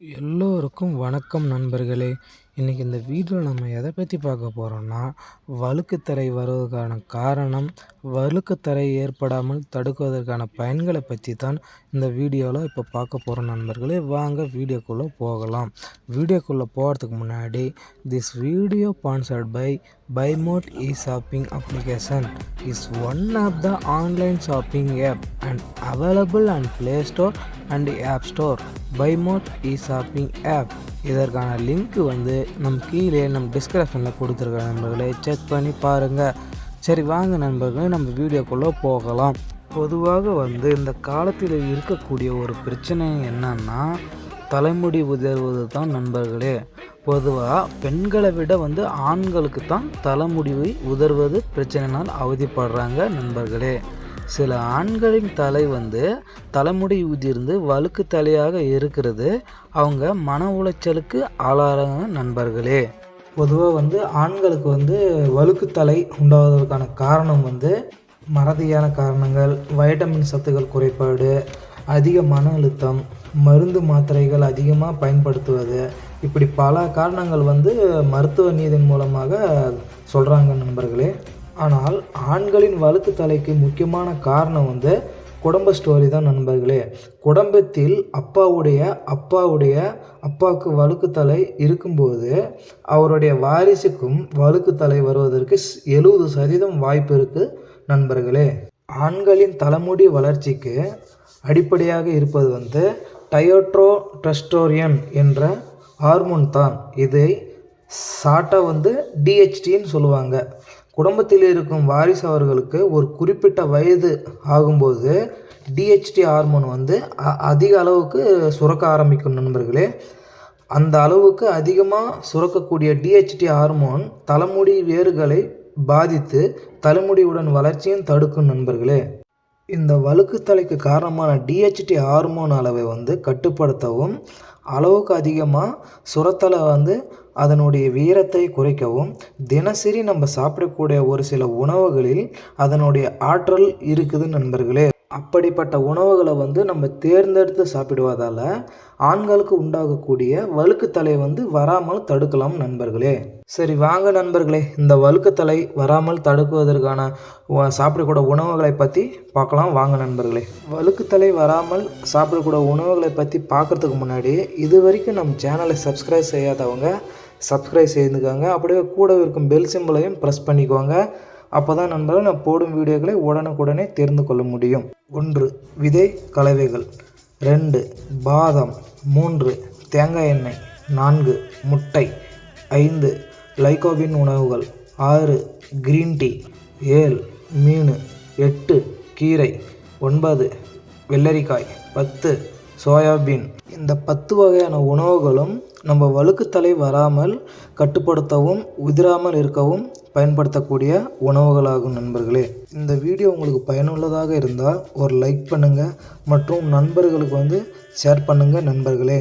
எல்லோருக்கும் வணக்கம் நண்பர்களே. இன்றைக்கி இந்த வீடியோவில் நம்ம எதை பற்றி பார்க்க போகிறோம்னா வழுக்குத்தரை வருவதற்கான காரணம் வழுக்குத்தரை ஏற்படாமல் தடுக்குவதற்கான பயன்களை பற்றி தான் இந்த வீடியோவில் இப்போ பார்க்க போகிறோம் நண்பர்களே. வாங்க வீடியோக்குள்ளே போகலாம். வீடியோக்குள்ளே போகிறதுக்கு முன்னாடி this video sponsored by Bymod e shopping application is one of the online shopping app and available and play store and app store Bymod e shopping app இதற்கான லிங்க் வந்து நம் கீழே நம் டிஸ்கிரிப்ஷனில் கொடுத்துருக்க நண்பர்களே செக் பண்ணி பாருங்கள் சரி வாங்க நண்பர்களே நம்ம வீடியோக்குள்ளே போகலாம். பொதுவாக வந்து இந்த காலத்தில் இருக்கக்கூடிய ஒரு பிரச்சனை என்னன்னா தலைமுடி உதர்வது தான் நண்பர்களே. பொதுவாக பெண்களை விட வந்து ஆண்களுக்கு தான் தலைமுடிவை உதர்வது பிரச்சனைனால் அவதிப்படுறாங்க நண்பர்களே. சில ஆண்களின் தலை வந்து தலைமுடி உதிர்ந்து வழுக்கு தலையாக இருக்கிறது. அவங்க மன உளைச்சலுக்கு ஆளாகிறாங்க நண்பர்களே. பொதுவாக வந்து ஆண்களுக்கு வந்து வழுக்கு தலை உண்டாவதற்கான காரணம் வந்து மறதியான காரணங்கள் வைட்டமின் சத்துக்கள் குறைபாடு அதிக மன அழுத்தம் மருந்து மாத்திரைகள் அதிகமாக பயன்படுத்துவது. இப்படி பல காரணங்கள் வந்து மருத்துவ நீதியின் மூலமாக சொல்கிறாங்க நண்பர்களே. ஆனால் ஆண்களின் வழுக்கு தலைக்கு முக்கியமான காரணம் வந்து குடும்ப ஸ்டோரி தான் நண்பர்களே. குடும்பத்தில் அப்பாவுடைய அப்பாவுடைய அப்பாவுக்கு வழுக்கு தலை இருக்கும்போது அவருடைய வாரிசுக்கும் வழுக்கு தலை வருவதற்கு எழுபது சதவீதம் வாய்ப்பு இருக்குது நண்பர்களே. ஆண்களின் தலைமுடி வளர்ச்சிக்கு அடிப்படையாக இருப்பது வந்து டயோட்ரோ ட்ரஸ்டோரியன் என்ற ஹார்மோன் தான். இதை ஷார்ட்டாக வந்து டிஹெச்டின்னு சொல்லுவாங்க. குடும்பத்தில் இருக்கும் வாரிசு அவர்களுக்கு ஒரு குறிப்பிட்ட வயது ஆகும்போது டிஹெச்டி ஹார்மோன் வந்து அதிக அளவுக்கு சுரக்க ஆரம்பிக்கும் நண்பர்களே. அந்த அளவுக்கு அதிகமாக சுரக்கக்கூடிய டிஹெச்டி ஹார்மோன் தலைமுடி வேர்களை பாதித்து தலைமுடியுடன் வளர்ச்சியும் தடுக்கும் நண்பர்களே. இந்த வழுக்கு தலைக்கு காரணமான டிஹெச்டி ஹார்மோன் அளவை வந்து கட்டுப்படுத்தவும் அளவுக்கு அதிகமாக சுரத்தலை வந்து அதனுடைய வீரத்தை குறைக்கவும் தினசரி நம்ம சாப்பிடக்கூடிய ஒரு சில உணவுகளில் அதனுடைய ஆற்றல் இருக்குது நண்பர்களே. அப்படிப்பட்ட உணவுகளை வந்து நம்ம தேர்ந்தெடுத்து சாப்பிடுவதால் ஆண்களுக்கு உண்டாகக்கூடிய வழுக்குத்தலை வந்து வராமல் தடுக்கலாம் நண்பர்களே. சரி வாங்க நண்பர்களே இந்த வழுக்குத்தலை வராமல் தடுக்குவதற்கான சாப்பிடக்கூடிய உணவுகளை பற்றி பார்க்கலாம். வாங்க நண்பர்களே வழுக்குத்தலை வராமல் சாப்பிடக்கூடிய உணவுகளை பற்றி பார்க்குறதுக்கு முன்னாடி இது வரைக்கும் நம்ம சேனலை சப்ஸ்கிரைப் செய்யாதவங்க சப்ஸ்கிரைப் செய்துக்கோங்க. அப்படியே கூட இருக்கும் பெல் சிம்பிளையும் ப்ரெஸ் பண்ணிக்கோங்க. அப்போ தான் நண்பர்கள் நான் போடும் வீடியோக்களை உடனுக்குடனே தெரிந்து கொள்ள முடியும். ஒன்று விதை கலவைகள். ரெண்டு பாதாம். மூன்று தேங்காய் எண்ணெய். நான்கு முட்டை. ஐந்து லைகோபின் உணவுகள். ஆறு கிரீன் டீ ஏழு மீன். எட்டு கீரை. ஒன்பது வெள்ளரிக்காய். பத்து சோயாபீன் இந்த பத்து வகையான உணவுகளும் நம்ம வழுக்குத்தலை வராமல் கட்டுப்படுத்தவும் உதிராமல் இருக்கவும் பயன்படுத்தக்கூடிய உணவுகளாகும் நண்பர்களே. இந்த வீடியோ உங்களுக்கு பயனுள்ளதாக இருந்தால் ஒரு லைக் பண்ணுங்கள் மற்றும் நண்பர்களுக்கு வந்து ஷேர் பண்ணுங்கள் நண்பர்களே.